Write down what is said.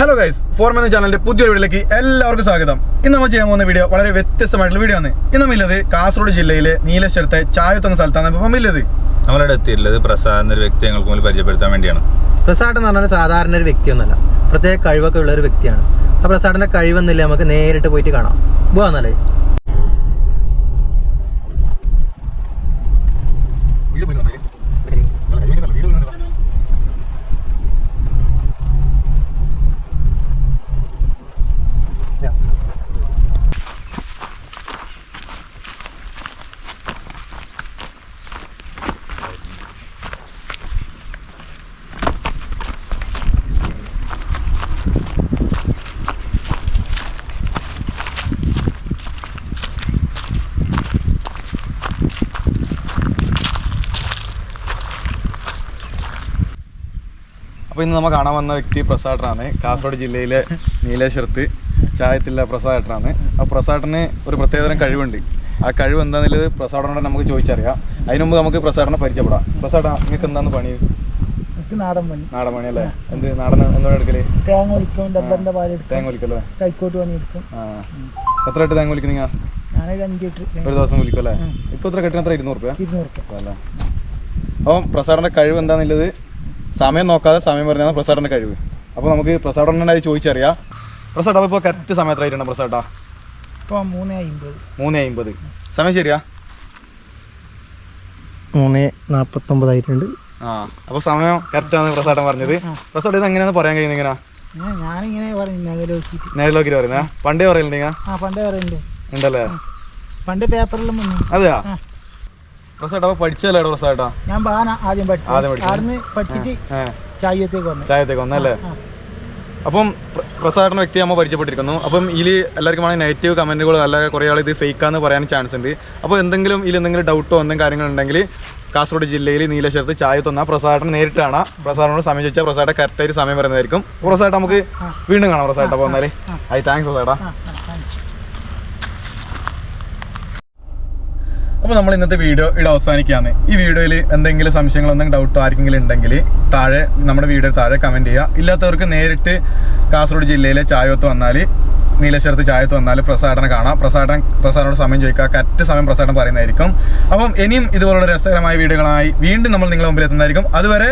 Hello guys ഫോർമ എന്ന ചാനലിന്റെ പുതിയൊരു വീഡിയോയിലേക്ക് എല്ലാവർക്കും സ്വാഗതം. ഇന്ന് നമ്മൾ ചെയ്യാൻ പോകുന്ന വീഡിയോ വളരെ വ്യത്യസ്തമായിട്ടുള്ള വീഡിയോ ആണ്. ഇന്ന് നമ്മില്ലത് കാസർഗോഡ് ജില്ലയിലെ നീലേശ്വരത്തെ ചായത്ത് എന്ന സ്ഥലത്താണ് ഇപ്പം നമ്മില്ലത് നമ്മളിവിടെ എത്തിയിട്ടുള്ളത് പ്രസാദ് എന്നൊരു വ്യക്തി ഞങ്ങൾക്ക് മുന്നിൽ പരിചയപ്പെടുത്താൻ വേണ്ടിയാണ്. പ്രസാദ് എന്ന് പറഞ്ഞാൽ സാധാരണ ഒരു വ്യക്തിയൊന്നുമല്ല. പ്രത്യേക കഴിവൊക്കെ ഉള്ള ഒരു വ്യക്തിയാണ്. ആ പ്രസാദിന്റെ കഴിവെന്നില്ല നമുക്ക് നേരിട്ട് പോയിട്ട് കാണാം. പോവാന്നല്ലേ അപ്പോൾ ഇന്ന് നമ്മൾ കാണാൻ വന്ന വ്യക്തി പ്രസാദാണ് കാസർഗോഡ് ജില്ലയിലെ നീലേശ്വരത്ത് ചായത്തില്ല പ്രസാദേട്ടനാണ് ആ പ്രസാദന് ഒരു പ്രത്യേകതരം കഴിവുണ്ട്. ആ കഴിവ് എന്താണെന്നുള്ളത് പ്രസാദനോട് നമുക്ക് ചോദിച്ചറിയാം. അതിനു മുമ്പ് നമുക്ക് പ്രസാദനെ പരിചയപ്പെടാം. പ്രസാദ നിങ്ങൾക്ക് എന്താണ് പണി നാടൻ പണി. നാടൻ പണി അല്ലേ? എന്ത് നാടൻ എടുക്കൽ? തേങ്ങ ഒലിക്കും ഡബ്ബറിന്റെ തേങ്ങ വലിക്കല്ലേ കൈക്കോട്ട് പണിയെടുക്കും ആ. എത്ര ഇട്ട് തേങ്ങ വലിക്കുന്ന ഞാനൊരു അഞ്ച് ലിറ്റർ ഒരു ദിവസം വിളിക്കും അല്ലേ? ഇപ്പൊ എത്ര കെട്ടിന് എത്ര? ഇരുന്നൂറ് രൂപ ഇരുന്നൂറ് രൂപ അല്ലേ? അപ്പം പ്രസാറിന്റെ കഴിവ് എന്താണെന്നുള്ളത് സമയം നോക്കാതെ സമയം പറഞ്ഞാണ് പ്രസാദിന്റെ കഴിവ്. അപ്പോൾ നമുക്ക് പ്രസാടനായി ചോദിച്ചറിയാം. പ്രസാദ് അപ്പോൾ ഇപ്പോൾ കറക്റ്റ് സമയത്തായിട്ടുണ്ട് പ്രസാദാ ഇപ്പൊ മൂന്ന് അമ്പത് മൂന്ന് അമ്പത് സമയം ശരിയാ? മൂന്ന് നാൽപ്പത്തൊമ്പതായിട്ടുണ്ട് ആ അപ്പോൾ സമയം കറക്റ്റാണ് പ്രസാദൻ പറഞ്ഞത്. പ്രസാദ് ഇത് എങ്ങനെയാണ് പറയാൻ കഴിയുന്നത് ഇങ്ങനെ? ഞാൻ ഞാനിങ്ങനെ നേരിലോക്കി പറയുന്ന പണ്ടേ പറയലുണ്ട് ആ പണ്ടേ പറയുന്നുണ്ട്. ഉണ്ടല്ലേ? പണ്ട് പേപ്പറിലും അതെയാ. പ്രസാദ് പഠിച്ചല്ലേ ഞാൻ ബാന ആദ്യം പഠിച്ചു. ആദ്യം പഠിച്ചിട്ട് ഏഹ് ചായത്തേക്ക് വന്നു. ചായത്തേക്ക് വന്നല്ലേ അപ്പം പ്ര- വ്യക്തി നമ്മൾ പരിചയപ്പെട്ടിരിക്കുന്നു. അപ്പം ഇതിൽ എല്ലാവർക്കും വേണമെങ്കിൽ നെഗറ്റീവ് കമന്റുകൾ അല്ല കുറേ ആൾ ഇത് ഫേക്കാന്ന് പറയാൻ ചാൻസ് ഉണ്ട്. അപ്പോൾ എന്തെങ്കിലും ഇതിൽ എന്തെങ്കിലും ഡൗട്ടോ എന്തെങ്കിലും കാര്യങ്ങളുണ്ടെങ്കിൽ കാസർഗോഡ് ജില്ലയിൽ നീലശ്വരത്ത് ചായ തന്ന പ്രസാദനെ നേരിട്ടാണ്. പ്രസാദനോട് പ്രസാദിനോട് സമയം ചോദിച്ചാൽ പ്രസാദ കറക്റ്റായിട്ട് സമയം വരുന്നതായിരിക്കും പ്രസാദ് നമുക്ക് വീണ്ടും കാണാം പ്രസാദ അപ്പോൾ വന്നാൽ ഐ താങ്ക്സ് പ്രസാദ ആ ആ താങ്ക്സ് അപ്പോൾ നമ്മൾ ഇന്നത്തെ വീഡിയോ ഇവിടെ അവസാനിക്കുകയാണ്. ഈ വീഡിയോയിൽ എന്തെങ്കിലും സംശയങ്ങൾ എന്തെങ്കിലും ഡൗട്ടോ ആർക്കെങ്കിലും ഉണ്ടെങ്കിൽ താഴെ നമ്മുടെ വീഡിയോ താഴെ കമന്റ് ചെയ്യുക. ഇല്ലാത്തവർക്ക് നേരിട്ട് കാസർഗോഡ് ജില്ലയിലെ ചായത്ത് വന്നാൽ നീലേശ്വരത്ത് ചായത്ത് വന്നാൽ പ്രസാദനെ കാണാം. പ്രസാദൻ പ്രസാദനോട് സമയം ചോദിക്കുക. കറക്റ്റ് സമയം പ്രസാദൻ പറയുന്നതായിരിക്കും. അപ്പം ഇനിയും ഇതുപോലുള്ള രസകരമായ വീഡിയോകളായി വീണ്ടും നമ്മൾ നിങ്ങളുടെ മുമ്പിൽ എത്തുന്നതായിരിക്കും. അതുവരെ.